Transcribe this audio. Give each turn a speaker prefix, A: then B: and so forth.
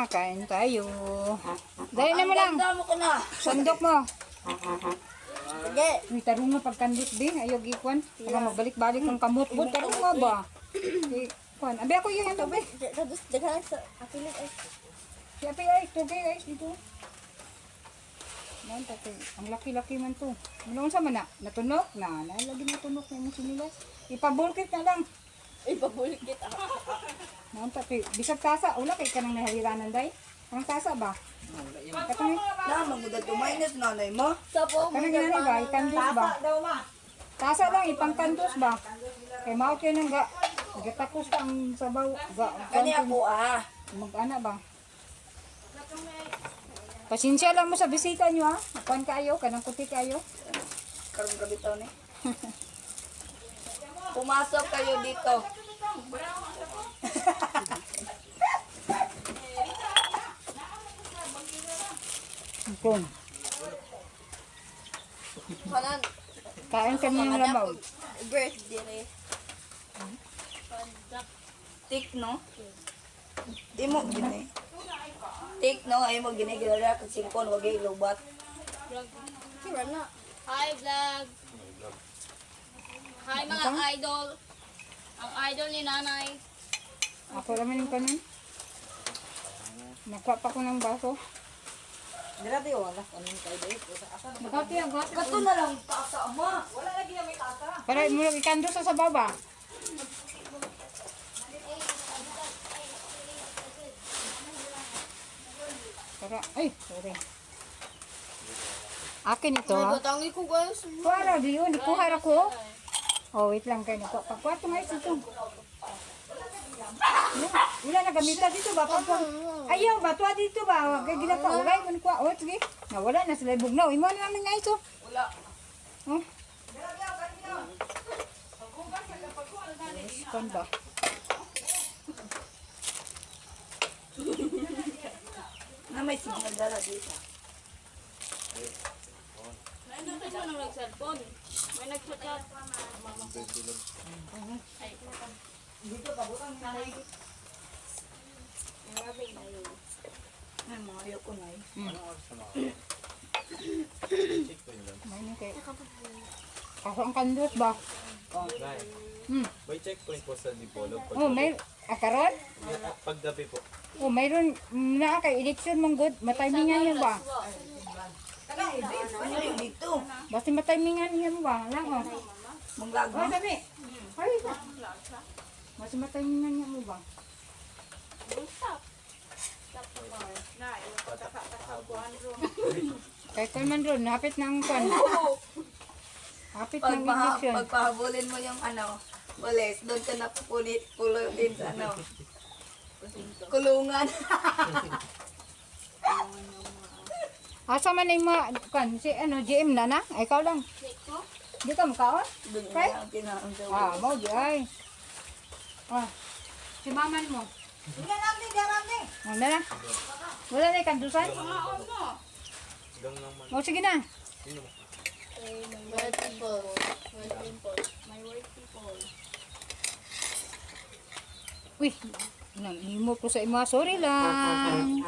A: na, kain tayo. Dali na mo lang.
B: Damo ko na.
A: Sandok mo.
B: Sige.
A: Uy, tarong nga pagkandit din. Ayog ikwan. Para magbalik-balik ang kamot-bot. Tarong nga ba? Eh, kwan. Abi ako yung ito, be.
B: Tapos daghan sa apilit ay.
A: Si Api ay, tugay ay, dito. Man, tatay. Ang laki-laki man to. Ano sa man na? Natunok na. Nalagi natunok na yung sinilas. Ipabulkit na lang.
B: Ay pabulit kita.
A: Man, tatay. Bisag tasa. Ula kay ka nang nahiriranan, day. Anong tasa ba? Katong
C: Na, magudad minus nanay mo.
B: Sa po.
A: Kanang ginani ba? Ikandus ba? Tasa lang, ipangkandus ba? Kay mao kayo nang ga. Gatakos ka ang sabaw. Ga,
C: Kani ako ah.
A: Mag-ana ba? Pasensya lang mo sa bisita nyo ha. Nakuan kayo, kanang kuti kayo.
C: Karong gabi taon eh. Pumasok kayo dito.
A: Kung
B: Kanan.
A: kain kami ng labaw.
B: Birthday.
C: Tik no? Di mo gini. Tik no, ay mo gini gilala kag singkon wag ay lubat.
B: Kira na. Hi vlog. Hi mga idol. Ang idol ni nanay.
A: Ako naman yung kanin. Nakuha pa ko ng baso.
C: Grabe wala kanin kay dito.
A: Nakati ang baso.
C: Kato na lang tasa ama. Wala lagi na may tasa.
A: Para mo lang ikando sa sabaw ba? Para, ay, sorry. Akin ito ha.
B: Batangi ko guys.
A: Kuha di yun, ikuha ra ko. Oh, wait lang kayo. Nakuha pa. Kuha ito nga ito. Wala na gamita dito ba? Pag Ayaw ba? Tuwa dito ba? Kaya ginagawa. Wala yung kuha. Oh, sige. Nawala na sila bugnaw. Imo na namin nga ito.
C: Wala.
A: Oh. Kan ba?
C: Na may signal dala dito.
B: Nandun ka nang nag-cellphone. May nag-chat.
C: Ay mga ayoko na eh.
A: May ni kay. Kaso ang kandos ba? Hmm.
D: may checkpoint po sa Dipolo. Pag,
A: Oh, may akaron?
D: paggabi po.
A: Oh, mayroon na kay election mong good. Matimingan niya ba?
C: Ano yung dito?
A: Basta matimingan niya mo ba? Lang oh.
C: Manglag mo?
A: dami. Ay, ba? Basta matimingan niya mo ba? Kay Kalman ron, hapit na ang kwan. Hapit ng
C: Pagpaha,
A: election.
C: pagpahabulin mo yung ano, pulis, doon ka na pupulit, pulutin sa ano, kulungan.
A: Asa man yung mga, kwan, si ano, GM na na? Ay, ikaw lang. Di ka makaon?
C: sa
A: Ah, mau di ay. Ah, si maman mo. Wala na. Wala na kandusan?
D: Gang naman.
A: O, sige na.
B: My people. My people. My work people.
A: Uy, nang imo ko sa ima. Sorry lang.